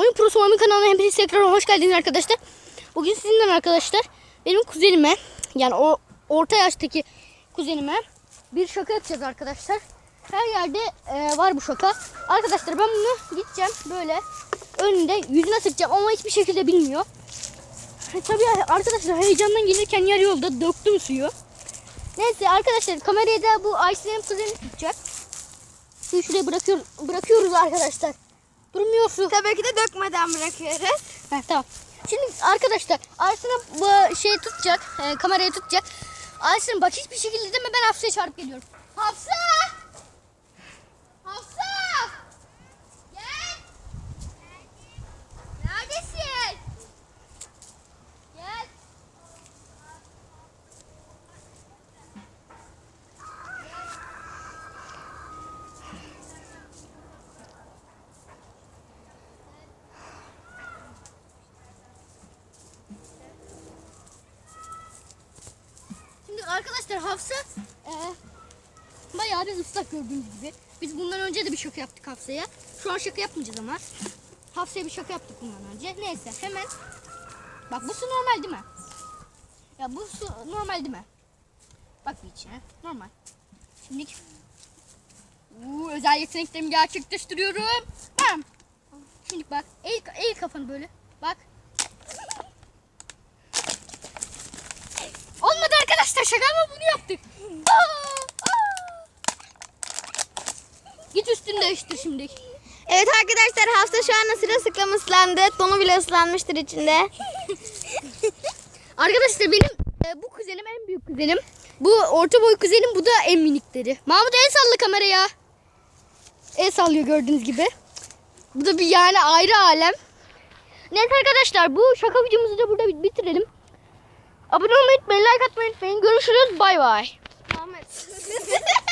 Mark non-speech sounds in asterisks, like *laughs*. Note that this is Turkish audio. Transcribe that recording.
Oyun Pro Soğan'ın kanalına hepiniz tekrar hoş geldiniz arkadaşlar. Bugün sizinle arkadaşlar benim kuzenime yani o orta yaştaki kuzenime bir şaka yapacağız arkadaşlar. Her yerde e, var bu şaka. Arkadaşlar ben bunu gideceğim böyle önünde yüzüne sıkacağım ama hiçbir şekilde bilmiyor. E, Tabii arkadaşlar heyecandan gelirken yarı yolda döktüm suyu. Neyse arkadaşlar kamerayı da bu Ayşe'nin kuzeni tutacak. Suyu şuraya bırakıyor, bırakıyoruz arkadaşlar. Durmuyor su. Tabii ki de dökmeden bırakıyoruz. Heh, tamam. Şimdi arkadaşlar Ayşe'nin bu şey tutacak, e, kamerayı tutacak. Ayşe'nin bak hiçbir şekilde deme ben Hafsa'ya çarpıp geliyorum. Hafsa! Arkadaşlar Hafsa e, bayağı bir ıslak gördüğünüz gibi. Biz bundan önce de bir şaka yaptık Hafsa'ya. Şu an şaka yapmayacağız ama. Hafsa'ya bir şaka yaptık bundan önce. Neyse hemen. Bak bu su normal değil mi? Ya bu su normal değil mi? Bak bir içine. Normal. Şimdi Uuu, özel yeteneklerimi gerçekleştiriyorum. Bam. Şimdi bak. Eğ, eğ kafanı böyle. Bak. Olmadı arkadaşlar şaka ama bunu yaptık. Git üstünü değiştir şimdi. Evet arkadaşlar hafta şu anda sırılsıklam ıslandı. Donu bile ıslanmıştır içinde. *laughs* Arkadaşlar benim e, bu kuzenim en büyük kuzenim. Bu orta boy kuzenim bu da en minikleri. Mahmut el salla kameraya. El sallıyor gördüğünüz gibi. Bu da bir yani ayrı alem. Neyse arkadaşlar bu şaka videomuzu da burada bit- bitirelim. Abone olmayı unutmayın, like atmayı unutmayın. Görüşürüz. Bay bay. Ahmet. *laughs*